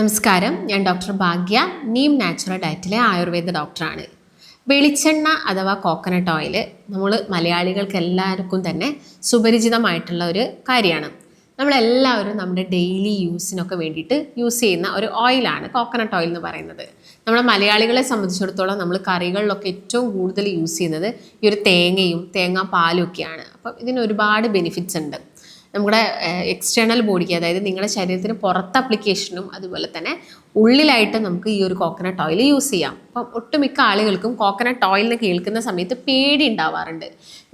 നമസ്കാരം. ഞാൻ ഡോക്ടർ ഭാഗ്യ നീം നാച്ചുറൽ ഡയറ്റിലെ ആയുർവേദ ഡോക്ടറാണ്. വെളിച്ചെണ്ണ അഥവാ കോക്കനട്ട് ഓയിൽ നമ്മൾ മലയാളികൾക്ക് എല്ലാവർക്കും തന്നെ സുപരിചിതമായിട്ടുള്ള ഒരു കാര്യമാണ്. നമ്മളെല്ലാവരും നമ്മുടെ ഡെയിലി യൂസിനൊക്കെ വേണ്ടിയിട്ട് യൂസ് ചെയ്യുന്ന ഒരു ഓയിലാണ് കോക്കനട്ട് ഓയിൽ എന്ന് പറയുന്നത്. നമ്മുടെ മലയാളികളെ സംബന്ധിച്ചിടത്തോളം നമ്മൾ കറികളിലൊക്കെ ഏറ്റവും കൂടുതൽ യൂസ് ചെയ്യുന്നത് ഈ ഒരു തേങ്ങയും തേങ്ങാപ്പാലും ഒക്കെയാണ്. അപ്പം ഇതിന് ഒരുപാട് ബെനിഫിറ്റ്സ് ഉണ്ട്. നമ്മുടെ എക്സ്റ്റേണൽ ബോഡിക്ക് അതായത് നിങ്ങളുടെ ശരീരത്തിന് പുറത്ത് അപ്ലിക്കേഷനും അതുപോലെ തന്നെ ഉള്ളിലായിട്ട് നമുക്ക് ഈ ഒരു കോക്കനട്ട് ഓയിൽ യൂസ് ചെയ്യാം. അപ്പം ഒട്ടുമിക്ക ആളുകൾക്കും കോക്കനട്ട് ഓയിലിന് കേൾക്കുന്ന സമയത്ത് പേടി ഉണ്ടാവാറുണ്ട്.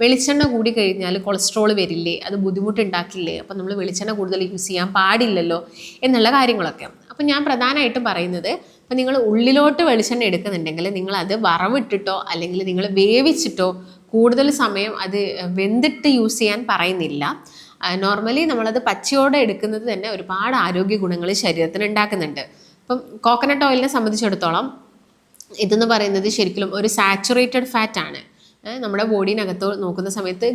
വെളിച്ചെണ്ണ കൂടി കഴിഞ്ഞാൽ കൊളസ്ട്രോൾ വരില്ലേ അത് ബുദ്ധിമുട്ടുണ്ടാക്കില്ലേ അപ്പം നമ്മൾ വെളിച്ചെണ്ണ കൂടുതൽ യൂസ് ചെയ്യാൻ പാടില്ലല്ലോ എന്നുള്ള കാര്യങ്ങളൊക്കെ. അപ്പം ഞാൻ പ്രധാനമായിട്ടും പറയുന്നത് അപ്പം നിങ്ങൾ ഉള്ളിലോട്ട് വെളിച്ചെണ്ണ എടുക്കുന്നുണ്ടെങ്കിൽ നിങ്ങൾ അത് വറവിട്ടിട്ടോ അല്ലെങ്കിൽ നിങ്ങൾ വേവിച്ചിട്ടോ കൂടുതൽ സമയം അത് വെന്തിട്ട് യൂസ് ചെയ്യാൻ പറയുന്നില്ല. നോർമലി നമ്മളത് പച്ചയോടെ എടുക്കുന്നത് തന്നെ ഒരുപാട് ആരോഗ്യ ഗുണങ്ങൾ ശരീരത്തിന് ഉണ്ടാക്കുന്നുണ്ട്. ഇപ്പം കോക്കനട്ട് ഓയിലിനെ സംബന്ധിച്ചിടത്തോളം ഇതെന്ന് പറയുന്നത് ശരിക്കും ഒരു സാച്ചുറേറ്റഡ് ഫാറ്റ് ആണ്. നമ്മുടെ ബോഡീനകത്ത് നോക്കുന്ന സമയത്ത്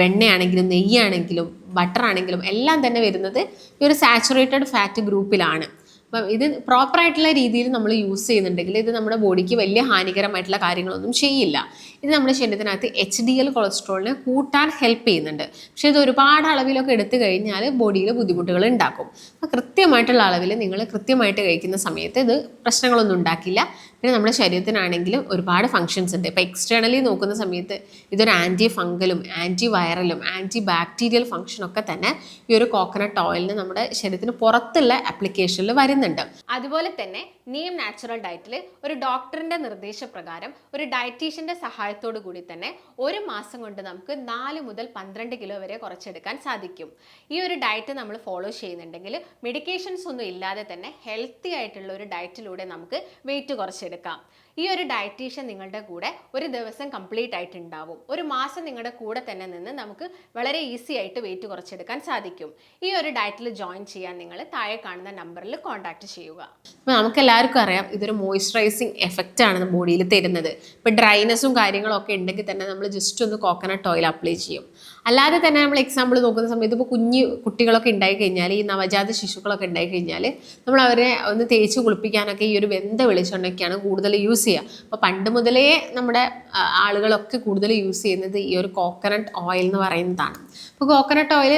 വെണ്ണയാണെങ്കിലും നെയ്യാണെങ്കിലും ബട്ടർ ആണെങ്കിലും എല്ലാം തന്നെ വരുന്നത് ഈ ഒരു സാച്ചുറേറ്റഡ് ഫാറ്റ് ഗ്രൂപ്പിലാണ് അപ്പം ഇത് പ്രോപ്പറായിട്ടുള്ള രീതിയിൽ നമ്മൾ യൂസ് ചെയ്യുന്നുണ്ടെങ്കിൽ ഇത് നമ്മുടെ ബോഡിക്ക് വലിയ ഹാനികരമായിട്ടുള്ള കാര്യങ്ങളൊന്നും ചെയ്യില്ല. ഇത് നമ്മുടെ ശരീരത്തിനകത്ത് എച്ച് ഡി എൽ കൊളസ്ട്രോളിനെ കൂട്ടാൻ ഹെൽപ്പ് ചെയ്യുന്നുണ്ട്. പക്ഷേ ഇത് ഒരുപാട് അളവിലൊക്കെ എടുത്തു കഴിഞ്ഞാൽ ബോഡിയിൽ ബുദ്ധിമുട്ടുകൾ ഉണ്ടാക്കും. അപ്പോൾ കൃത്യമായിട്ടുള്ള അളവിൽ നിങ്ങൾ കൃത്യമായിട്ട് കഴിക്കുന്ന സമയത്ത് ഇത് പ്രശ്നങ്ങളൊന്നും ഉണ്ടാക്കില്ല. പിന്നെ നമ്മുടെ ശരീരത്തിനാണെങ്കിലും ഒരുപാട് ഫങ്ഷൻസ് ഉണ്ട്. ഇപ്പോൾ എക്സ്റ്റേണലി നോക്കുന്ന സമയത്ത് ഇതൊരു ആന്റി ഫംഗലും ആന്റി വൈറലും ആന്റി ബാക്ടീരിയൽ ഫംഗ്ഷനൊക്കെ തന്നെ ഈ ഒരു കോക്കനട്ട് ഓയിലിന് നമ്മുടെ ശരീരത്തിന് പുറത്തുള്ള ആപ്ലിക്കേഷനിൽ വരുന്നുണ്ട്. അതുപോലെ തന്നെ നീം നാച്ചുറൽ ഡയറ്റിൽ ഒരു ഡോക്ടറിന്റെ നിർദ്ദേശപ്രകാരം ഒരു ഡയറ്റീഷ്യന്റെ സഹായത്തോടു കൂടി തന്നെ ഒരു മാസം കൊണ്ട് നമുക്ക് നാല് മുതൽ പന്ത്രണ്ട് കിലോ വരെ കുറച്ചെടുക്കാൻ സാധിക്കും. ഈ ഒരു ഡയറ്റ് നമ്മൾ ഫോളോ ചെയ്യുന്നുണ്ടെങ്കിൽ മെഡിക്കേഷൻസ് ഒന്നും ഇല്ലാതെ തന്നെ ഹെൽത്തി ആയിട്ടുള്ള ഒരു ഡയറ്റിലൂടെ നമുക്ക് വെയിറ്റ് കുറച്ചെടുക്കാം ഈ ഒരു ഡയറ്റീഷ്യൻ നിങ്ങളുടെ കൂടെ ഒരു ദിവസം കംപ്ലീറ്റ് ആയിട്ട് ഉണ്ടാവും ഒരു മാസം നിങ്ങളുടെ കൂടെ തന്നെ നിന്ന് നമുക്ക് വളരെ ഈസി ആയിട്ട് വെയിറ്റ് കുറച്ചെടുക്കാൻ സാധിക്കും. ഈ ഒരു ഡയറ്റിൽ ജോയിൻ ചെയ്യാൻ നിങ്ങൾ താഴെ കാണുന്ന നമ്പറിൽ കോൺടാക്ട് ചെയ്യുക. അപ്പോൾ നമുക്ക് എല്ലാവർക്കും അറിയാം ഇതൊരു മോയ്സ്ചറൈസിങ് എഫക്റ്റ് ആണ് ബോഡിയിൽ തരുന്നത്. ഇപ്പോൾ കാര്യങ്ങളും ഒക്കെ ഉണ്ടെങ്കിൽ തന്നെ നമ്മൾ ജസ്റ്റ് ഒന്ന് കോക്കനട്ട് ഓയിൽ അപ്ലൈ ചെയ്യും. അല്ലാതെ തന്നെ നമ്മൾ എക്സാമ്പിൾ നോക്കുന്ന സമയത്ത് ഇപ്പോൾ കുഞ്ഞ് കുട്ടികളൊക്കെ ഉണ്ടായി കഴിഞ്ഞാൽ ഈ നവജാത ശിശുക്കളൊക്കെ ഉണ്ടായി കഴിഞ്ഞാൽ നമ്മൾ അവരെ ഒന്ന് തേച്ച് കുളിപ്പിക്കാനൊക്കെ ഈ ഒരു വെന്ത വെളിച്ചെണ്ണയൊക്കെയാണ് കൂടുതൽ യൂസ് ചെയ്യുക അപ്പോൾ പണ്ട് മുതലേ നമ്മുടെ ആളുകളൊക്കെ കൂടുതൽ യൂസ് ചെയ്യുന്നത് ഈ ഒരു കോക്കനട്ട് ഓയിൽ എന്ന് പറയുന്നതാണ്. അപ്പോൾ കോക്കനട്ട് ഓയിൽ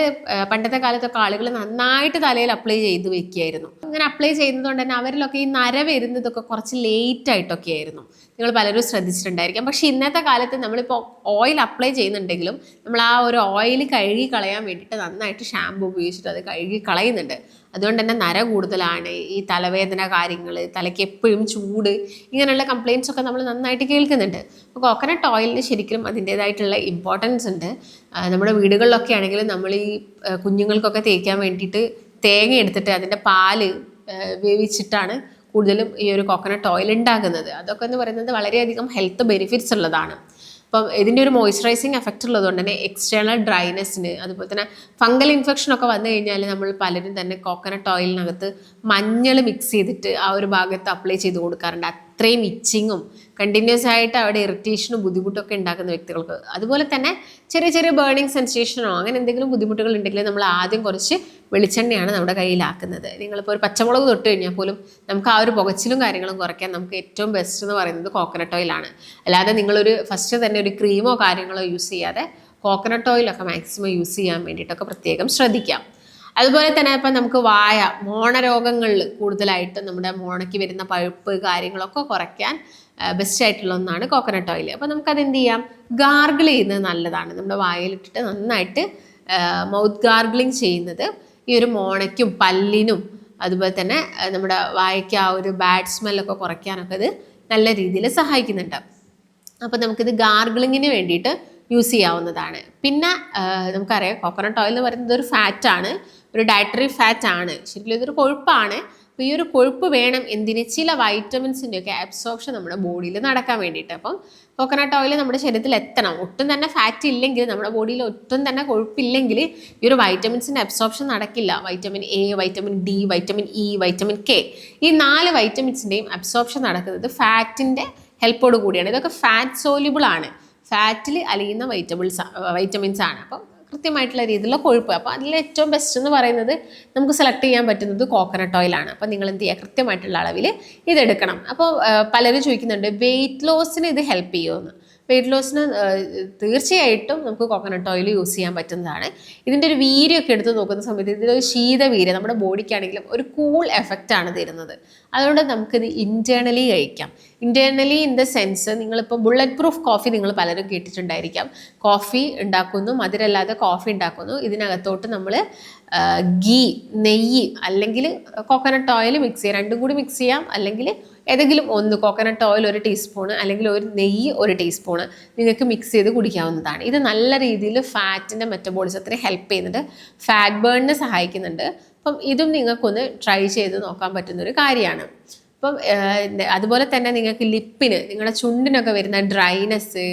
പണ്ടത്തെ കാലത്തൊക്കെ ആളുകൾ നന്നായിട്ട് തലയിൽ അപ്ലൈ ചെയ്ത് വെക്കുകയായിരുന്നു അങ്ങനെ അപ്ലൈ ചെയ്യുന്നതുകൊണ്ട് തന്നെ അവരിലൊക്കെ ഈ നര വരുന്നതൊക്കെ കുറച്ച് ലേറ്റ് ആയിട്ടൊക്കെ ആയിരുന്നു. നിങ്ങൾ പലരും ശ്രദ്ധിച്ചിട്ടുണ്ടായിരിക്കാം. പക്ഷെ ഇന്നത്തെ കാലത്ത് നമ്മളിപ്പോൾ ഓയിൽ അപ്ലൈ ചെയ്യുന്നുണ്ടെങ്കിലും നമ്മൾ ആ ഒരു ഓയിൽ കഴുകി കളയാൻ വേണ്ടിയിട്ട് നന്നായിട്ട് ഷാമ്പു ഉപയോഗിച്ചിട്ട് അത് കഴുകി കളയുന്നുണ്ട്. അതുകൊണ്ട് തന്നെ നര കൂടുതലാണ്. ഈ തലവേദന കാര്യങ്ങൾ തലയ്ക്ക് എപ്പോഴും ചൂട് ഇങ്ങനെയുള്ള കംപ്ലയിൻസ് ഒക്കെ നമ്മൾ നന്നായിട്ട് കേൾക്കുന്നുണ്ട്. അപ്പോൾ കോക്കനട്ട് ഓയിലിന് ശരിക്കും അതിന്റേതായിട്ടുള്ള ഇമ്പോർട്ടൻസ് ഉണ്ട്. നമ്മുടെ വീടുകളിലൊക്കെ ആണെങ്കിലും നമ്മൾ ഈ കുഞ്ഞുങ്ങൾക്കൊക്കെ തേക്കാൻ വേണ്ടിയിട്ട് തേങ്ങ എടുത്തിട്ട് അതിന്റെ പാൽ വേവിച്ചിട്ടാണ് കൂടുതലും ഈ ഒരു കോക്കനട്ട് ഓയിൽ ഉണ്ടാക്കുന്നത്. അതൊക്കെ എന്ന് പറയുന്നത് വളരെയധികം ഹെൽത്ത് ബെനിഫിറ്റ്സ് ഉള്ളതാണ്. അപ്പം ഇതിന്റെ ഒരു മോയ്സ്ചറൈസിങ് എഫക്റ്റ് ഉള്ളതുകൊണ്ട് തന്നെ എക്സ്റ്റേണൽ ഡ്രൈനെസ്സിന് അതുപോലെ തന്നെ ഫംഗൽ ഇൻഫെക്ഷൻ ഒക്കെ വന്നു കഴിഞ്ഞാൽ നമ്മൾ പലരും തന്നെ കോക്കനട്ട് ഓയിലിനകത്ത് മഞ്ഞൾ മിക്സ് ചെയ്തിട്ട് ആ ഒരു ഭാഗത്ത് അപ്ലൈ ചെയ്ത് കൊടുക്കാറുണ്ട്. അത്രയും ഇച്ചിങ്ങും കണ്ടിന്യൂസ് ആയിട്ട് അവിടെ ഇറിറ്റേഷനും ബുദ്ധിമുട്ടൊക്കെ ഉണ്ടാക്കുന്ന വ്യക്തികൾക്ക്. അതുപോലെ തന്നെ ചെറിയ ചെറിയ ബേണിംഗ് സെൻസേഷനോ അങ്ങനെ എന്തെങ്കിലും ബുദ്ധിമുട്ടുകൾ ഉണ്ടെങ്കിൽ നമ്മൾ ആദ്യം കുറച്ച് വെളിച്ചെണ്ണയാണ് നമ്മുടെ കയ്യിലാക്കുന്നത്. നിങ്ങളിപ്പോൾ ഒരു പച്ചമുളക് തൊട്ട് കഴിഞ്ഞാൽ പോലും നമുക്ക് ആ ഒരു പുകച്ചിലും കാര്യങ്ങളും കുറയ്ക്കാൻ നമുക്ക് ഏറ്റവും ബെസ്റ്റ് എന്ന് പറയുന്നത് കോക്കനട്ട് ഓയിലാണ് അല്ലാതെ നിങ്ങളൊരു ഫസ്റ്റ് തന്നെ ഒരു ക്രീമോ കാര്യങ്ങളോ യൂസ് ചെയ്യാതെ കോക്കനട്ട് ഓയിലൊക്കെ മാക്സിമം യൂസ് ചെയ്യാൻ വേണ്ടിയിട്ടൊക്കെ പ്രത്യേകം ശ്രദ്ധിക്കാം. അതുപോലെ തന്നെ ഇപ്പം നമുക്ക് വായ മോണരോഗങ്ങളിൽ കൂടുതലായിട്ട് നമ്മുടെ മോണയ്ക്ക് വരുന്ന പഴുപ്പ് കാര്യങ്ങളൊക്കെ കുറയ്ക്കാൻ ബെസ്റ്റ് ആയിട്ടുള്ള ഒന്നാണ് കോക്കനട്ട് ഓയിൽ അപ്പോൾ നമുക്കത് എന്ത് ചെയ്യാം? ഗാർഗിൾ ചെയ്യുന്നത് നല്ലതാണ്. നമ്മുടെ വായയിലിട്ടിട്ട് നന്നായിട്ട് മൗത്ത് ഗാർഗിളിങ് ചെയ്യുന്നത് ഈ ഒരു മോണയ്ക്കും പല്ലിനും അതുപോലെ തന്നെ നമ്മുടെ വായയ്ക്ക് ആ ഒരു ബാഡ് സ്മെല്ലൊക്കെ കുറയ്ക്കാനൊക്കെ ഇത് നല്ല രീതിയിൽ സഹായിക്കുന്നുണ്ട്. അപ്പോൾ നമുക്കിത് ഗാർഗിളിങ്ങിന് വേണ്ടിയിട്ട് യൂസ് ചെയ്യാവുന്നതാണ്. പിന്നെ നമുക്കറിയാം കോക്കനട്ട് ഓയിൽ എന്ന് പറയുന്നത് ഒരു ഫാറ്റാണ് ഒരു ഡയറ്ററി ഫാറ്റ് ആണ്. ശരിക്കും ഇതൊരു കൊഴുപ്പാണ്. അപ്പോൾ ഈ ഒരു കൊഴുപ്പ് വേണം എന്തിന്? ചില വൈറ്റമിൻസിന്റെയൊക്കെ അബ്സോർപ്ഷൻ നമ്മുടെ ബോഡിയിൽ നടക്കാൻ വേണ്ടിയിട്ട്. അപ്പം കോക്കനട്ട് ഓയിൽ നമ്മുടെ ശരീരത്തിൽ എത്തണം. ഒട്ടും തന്നെ ഫാറ്റ് ഇല്ലെങ്കിൽ നമ്മുടെ ബോഡിയിൽ ഒട്ടും തന്നെ കൊഴുപ്പില്ലെങ്കിൽ ഈ ഒരു വൈറ്റമിൻസിന്റെ അബ്സോർപ്ഷൻ നടക്കില്ല. Vitamin A vitamin D vitamin E vitamin K ഈ നാല് വൈറ്റമിൻസിന്റെയും അബ്സോർപ്ഷൻ നടക്കുന്നത് ഫാറ്റിന്റെ ഹെൽപ്പോട് കൂടിയാണ്. ഇതൊക്കെ ഫാറ്റ് സോല്യൂബിൾ ആണ്. ഫാറ്റിൽ അലിയുന്ന വൈറ്റബിൾസ് വൈറ്റമിൻസ് ആണ്. അപ്പം കൃത്യമായിട്ടുള്ള രീതിയിലുള്ള കൊഴുപ്പ്. അപ്പോൾ അതിൽ ഏറ്റവും ബെസ്റ്റ് എന്ന് പറയുന്നത് നമുക്ക് സെലക്ട് ചെയ്യാൻ പറ്റുന്നത് കോക്കനട്ട് ഓയിലാണ് അപ്പോൾ നിങ്ങൾ എന്ത് ചെയ്യുക? കൃത്യമായിട്ടുള്ള അളവിൽ ഇതെടുക്കണം. അപ്പോൾ പലരും ചോദിക്കുന്നുണ്ട് വെയിറ്റ് ലോസിന് ഇത് ഹെൽപ്പ് ചെയ്യുമെന്ന് വെയിറ്റ് ലോസിന് തീർച്ചയായിട്ടും നമുക്ക് കോക്കനട്ട് ഓയിൽ യൂസ് ചെയ്യാൻ പറ്റുന്നതാണ്. ഇതിന്റെ ഒരു വീര്യമൊക്കെ എടുത്ത് നോക്കുന്ന സമയത്ത് ഇതിലൊരു ശീതവീര്യം നമ്മുടെ ബോഡിക്കാണെങ്കിലും ഒരു കൂൾ എഫക്റ്റ് ആണ് തരുന്നത്. അതുകൊണ്ട് നമുക്കിത് ഇന്റേർണലി കഴിക്കാം. ഇന്റേർണലി ഇൻ ദ സെൻസ് നിങ്ങളിപ്പോൾ ബുള്ളറ്റ് പ്രൂഫ് കോഫി നിങ്ങൾ പലരും കേട്ടിട്ടുണ്ടായിരിക്കാം. കോഫി ഉണ്ടാക്കുന്നു മധുരല്ലാതെ കോഫി ഉണ്ടാക്കുന്നു. ഇതിനകത്തോട്ട് നമ്മൾ ഗീ നെയ്യ് അല്ലെങ്കിൽ കോക്കനട്ട് ഓയിൽ മിക്സ് ചെയ്യാം. രണ്ടും കൂടി മിക്സ് ചെയ്യാം. അല്ലെങ്കിൽ ഏതെങ്കിലും ഒന്ന് കോക്കനട്ട് ഓയിൽ ഒരു ടീസ്പൂണ് അല്ലെങ്കിൽ ഒരു നെയ്യ് ഒരു ടീസ്പൂണ് നിങ്ങൾക്ക് മിക്സ് ചെയ്ത് കുടിക്കാവുന്നതാണ്. ഇത് നല്ല രീതിയിൽ ഫാറ്റിന്റെ മെറ്റബോളിസത്തിന് ഹെൽപ്പ് ചെയ്യുന്നുണ്ട്. ഫാറ്റ് ബേണിനെ സഹായിക്കുന്നുണ്ട്. അപ്പം ഇതും നിങ്ങൾക്കൊന്ന് ട്രൈ ചെയ്ത് നോക്കാൻ പറ്റുന്നൊരു കാര്യമാണ്. അപ്പം അതുപോലെ തന്നെ നിങ്ങൾക്ക് ലിപ്പിന് നിങ്ങളുടെ ചുണ്ടിനൊക്കെ വരുന്ന ഡ്രൈനെസ്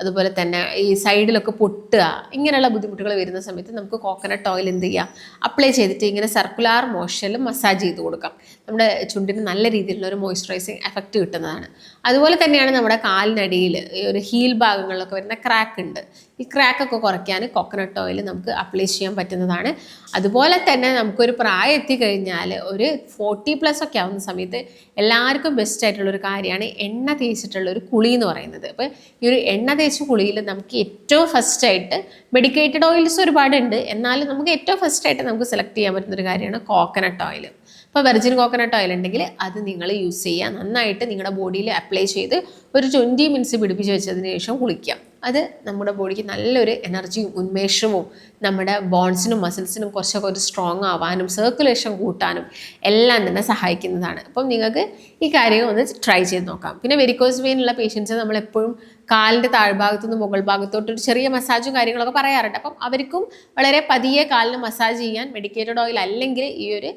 അതുപോലെ തന്നെ ഈ സൈഡിലൊക്കെ പൊട്ടുക ഇങ്ങനെയുള്ള ബുദ്ധിമുട്ടുകൾ വരുന്ന സമയത്ത് നമുക്ക് കോക്കനട്ട് ഓയിൽ എന്ത് ചെയ്യാം? അപ്ലൈ ചെയ്തിട്ട് ഇങ്ങനെ സർക്കുലാർ മോഷനിൽ മസാജ് ചെയ്ത് കൊടുക്കാം. നമ്മുടെ ചുണ്ടിന് നല്ല രീതിയിലുള്ള ഒരു മോയ്സ്ചറൈസിങ് എഫക്റ്റ് കിട്ടുന്നതാണ്. അതുപോലെ തന്നെയാണ് നമ്മുടെ കാലിനടിയിൽ ഒരു ഹീൽ ഭാഗങ്ങളിലൊക്കെ വരുന്ന ക്രാക്ക് ഉണ്ട്. ഈ ക്രാക്കൊക്കെ കുറയ്ക്കാൻ കോക്കനട്ട് ഓയിൽ നമുക്ക് അപ്ലൈ ചെയ്യാൻ പറ്റുന്നതാണ്. അതുപോലെ തന്നെ നമുക്കൊരു പ്രായം എത്തിക്കഴിഞ്ഞാൽ ഒരു ഫോർട്ടി പ്ലസ് ഒക്കെ ആവുന്ന സമയത്ത് എല്ലാവർക്കും ബെസ്റ്റ് ആയിട്ടുള്ള ഒരു കാര്യമാണ് എണ്ണ തേച്ചിട്ടുള്ള ഒരു കുളി എന്ന് പറയുന്നത്. അപ്പോൾ ഈ ഒരു എണ്ണ തേച്ച കുളിയിൽ നമുക്ക് ഏറ്റവും ഫസ്റ്റായിട്ട് മെഡിക്കേറ്റഡ് ഓയിൽസ് ഒരുപാടുണ്ട്. എന്നാലും നമുക്ക് ഏറ്റവും ഫസ്റ്റായിട്ട് നമുക്ക് സെലക്ട് ചെയ്യാൻ പറ്റുന്ന ഒരു കാര്യമാണ് കോക്കനട്ട് ഓയിൽ ഇപ്പോൾ വെർജിൻ കോക്കനട്ട് ഓയിൽ ഉണ്ടെങ്കിൽ അത് നിങ്ങൾ യൂസ് ചെയ്യുക. നന്നായിട്ട് നിങ്ങളുടെ ബോഡിയിൽ അപ്ലൈ ചെയ്ത് ഒരു ട്വന്റി മിനിറ്റ്സ് പിടിപ്പിച്ച് വെച്ചതിന് ശേഷം കുളിക്കുക. അത് നമ്മുടെ ബോഡിക്ക് നല്ലൊരു എനർജിയും ഉന്മേഷവും നമ്മുടെ ബോൺസിനും മസിൽസിനും കുറച്ചൊക്കെ ഒരു സ്ട്രോങ് ആവാനും സർക്കുലേഷൻ കൂട്ടാനും എല്ലാം തന്നെ സഹായിക്കുന്നതാണ്. അപ്പം നിങ്ങൾക്ക് ഈ കാര്യം ഒന്ന് ട്രൈ ചെയ്ത് നോക്കാം. പിന്നെ വെരിക്കോസ് വെയിനുള്ള പേഷ്യൻസ് നമ്മൾ എപ്പോഴും കാലിന്റെ താഴ്ഭാഗത്തുനിന്ന് മുകൾ ഭാഗത്തോട്ട് ഒരു ചെറിയ മസാജും കാര്യങ്ങളൊക്കെ പറയാറുണ്ട്. അപ്പം അവർക്കും വളരെ പതിയെ കാലിന് മസാജ് ചെയ്യാൻ മെഡിക്കേറ്റഡ് ഓയിൽ അല്ലെങ്കിൽ ഈ ഒരു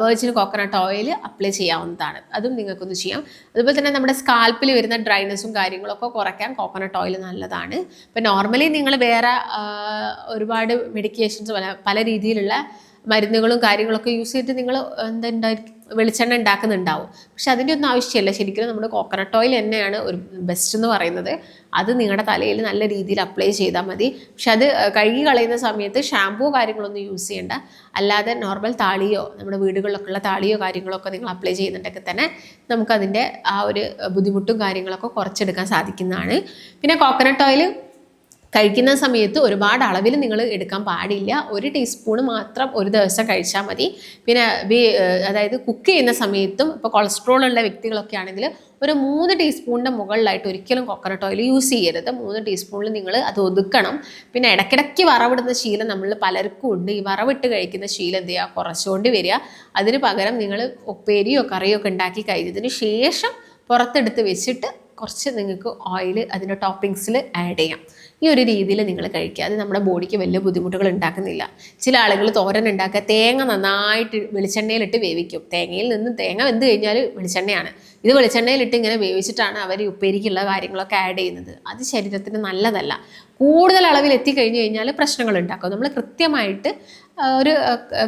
വെർജിൻ കോക്കനട്ട് ഓയിൽ അപ്ലൈ ചെയ്യാവുന്നതാണ്. അതും നിങ്ങൾക്കൊന്ന് ചെയ്യാം. അതുപോലെ തന്നെ നമ്മുടെ സ്കാൽപ്പിൽ വരുന്ന ഡ്രൈനെസ്സും കാര്യങ്ങളൊക്കെ കുറയ്ക്കാൻ കോക്കനട്ട് ഓയിൽ നല്ലതാണ്. ഇപ്പം നോർമലി നിങ്ങൾ വേറെ ഒരുപാട് മെഡിക്കേഷൻസ് പല പല രീതിയിലുള്ള മരുന്നുകളും കാര്യങ്ങളൊക്കെ യൂസ് ചെയ്തിട്ട് നിങ്ങൾ എന്തുണ്ടായിരിക്കും വെളിച്ചെണ്ണ ഉണ്ടാക്കുന്നുണ്ടാവും പക്ഷെ അതിന്റെ ഒന്നും ആവശ്യമില്ല. ശരിക്കും നമ്മുടെ കോക്കനട്ട് ഓയിൽ തന്നെയാണ് ഒരു ബെസ്റ്റ് എന്ന് പറയുന്നത്. അത് നിങ്ങളുടെ തലയിൽ നല്ല രീതിയിൽ അപ്ലൈ ചെയ്താൽ മതി. പക്ഷെ അത് കഴുകി കളയുന്ന സമയത്ത് ഷാമ്പൂ കാര്യങ്ങളൊന്നും യൂസ് ചെയ്യേണ്ട. അല്ലാതെ നോർമൽ താളിയോ നമ്മുടെ വീടുകളിലൊക്കെ ഉള്ള താളിയോ കാര്യങ്ങളൊക്കെ നിങ്ങൾ അപ്ലൈ ചെയ്യുന്നുണ്ടെങ്കിൽ തന്നെ നമുക്കതിന്റെ ആ ഒരു ബുദ്ധിമുട്ടും കാര്യങ്ങളൊക്കെ കുറച്ചെടുക്കാൻ സാധിക്കുന്നതാണ്. പിന്നെ കോക്കനട്ട് ഓയിൽ കഴിക്കുന്ന സമയത്ത് ഒരുപാട് അളവിൽ നിങ്ങൾ എടുക്കാൻ പാടില്ല. ഒരു ടീസ്പൂൺ മാത്രം ഒരു ദിവസം കഴിച്ചാൽ മതി. പിന്നെ അതായത് കുക്ക് ചെയ്യുന്ന സമയത്തും ഇപ്പോൾ കൊളസ്ട്രോൾ ഉള്ള വ്യക്തികളൊക്കെ ആണെങ്കിൽ ഒരു മൂന്ന് ടീസ്പൂണിന്റെ മുകളിലായിട്ട് ഒരിക്കലും കോക്കനട്ട് ഓയിൽ യൂസ് ചെയ്യരുത്. മൂന്ന് ടീസ്പൂണിൽ നിങ്ങൾ അത് ഒതുക്കണം. പിന്നെ ഇടയ്ക്കിടയ്ക്ക് വറവിടുന്ന ശീലം നമ്മൾ പലർക്കും ഉണ്ട്. ഈ വറവിട്ട് കഴിക്കുന്ന ശീലം എന്ത് ചെയ്യുക? കുറച്ചുകൊണ്ട് വരിക. അതിന് പകരം നിങ്ങൾ ഉപ്പേരിയോ കറിയോ ഒക്കെ ഉണ്ടാക്കി കഴിഞ്ഞതിന് ശേഷം പുറത്തെടുത്ത് വെച്ചിട്ട് കുറച്ച് നിങ്ങൾക്ക് ഓയിൽ അതിന്റെ ടോപ്പിങ്സിൽ ആഡ് ചെയ്യാം. ഈ ഒരു രീതിയിൽ നിങ്ങൾ കഴിക്കുക. അത് നമ്മുടെ ബോഡിക്ക് വലിയ ബുദ്ധിമുട്ടുകൾ ഉണ്ടാക്കുന്നില്ല. ചില ആളുകൾ തോരൻ ഉണ്ടാക്കുക തേങ്ങ നന്നായിട്ട് വെളിച്ചെണ്ണയിലിട്ട് വേവിക്കും. തേങ്ങയിൽ നിന്ന് തേങ്ങ വെന്ത് കഴിഞ്ഞാൽ വെളിച്ചെണ്ണയാണ്. ഇത് വെളിച്ചെണ്ണയിലിട്ട് ഇങ്ങനെ വേവിച്ചിട്ടാണ് അവർ ഉപ്പേരിക്കുള്ള കാര്യങ്ങളൊക്കെ ആഡ് ചെയ്യുന്നത്. അത് ശരീരത്തിന് നല്ലതല്ല. കൂടുതൽ അളവിൽ എത്തിക്കഴിഞ്ഞ് കഴിഞ്ഞാൽ പ്രശ്നങ്ങൾ ഉണ്ടാക്കും. നമ്മൾ കൃത്യമായിട്ട് ഒരു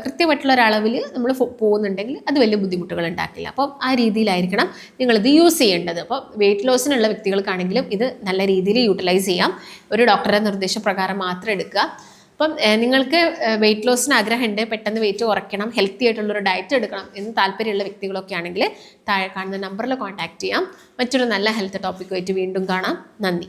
കൃത്യമായിട്ടുള്ള ഒരു നമ്മൾ പോകുന്നുണ്ടെങ്കിൽ അത് വലിയ ബുദ്ധിമുട്ടുകൾ ഉണ്ടാക്കില്ല. അപ്പം ആ രീതിയിലായിരിക്കണം നിങ്ങളിത് യൂസ് ചെയ്യേണ്ടത്. അപ്പോൾ വെയിറ്റ് ലോസിനുള്ള വ്യക്തികൾക്കാണെങ്കിലും ഇത് നല്ല രീതിയിൽ യൂട്ടിലൈസ് ചെയ്യാം. ഒരു ഡോക്ടറുടെ നിർദ്ദേശപ്രകാരം മാത്രം എടുക്കുക. അപ്പം നിങ്ങൾക്ക് വെയിറ്റ് ലോസിന് ആഗ്രഹമുണ്ട് പെട്ടെന്ന് വെയിറ്റ് കുറയ്ക്കണം ഹെൽത്തി ആയിട്ടുള്ള ഒരു ഡയറ്റ് എടുക്കണം എന്ന് താല്പര്യമുള്ള വ്യക്തികളൊക്കെ ആണെങ്കിൽ താഴെ കാണുന്ന നമ്പറിൽ കോൺടാക്റ്റ് ചെയ്യാം. മറ്റൊരു നല്ല ഹെൽത്ത് ടോപ്പിക്കുമായിട്ട് വീണ്ടും കാണാം. നന്ദി.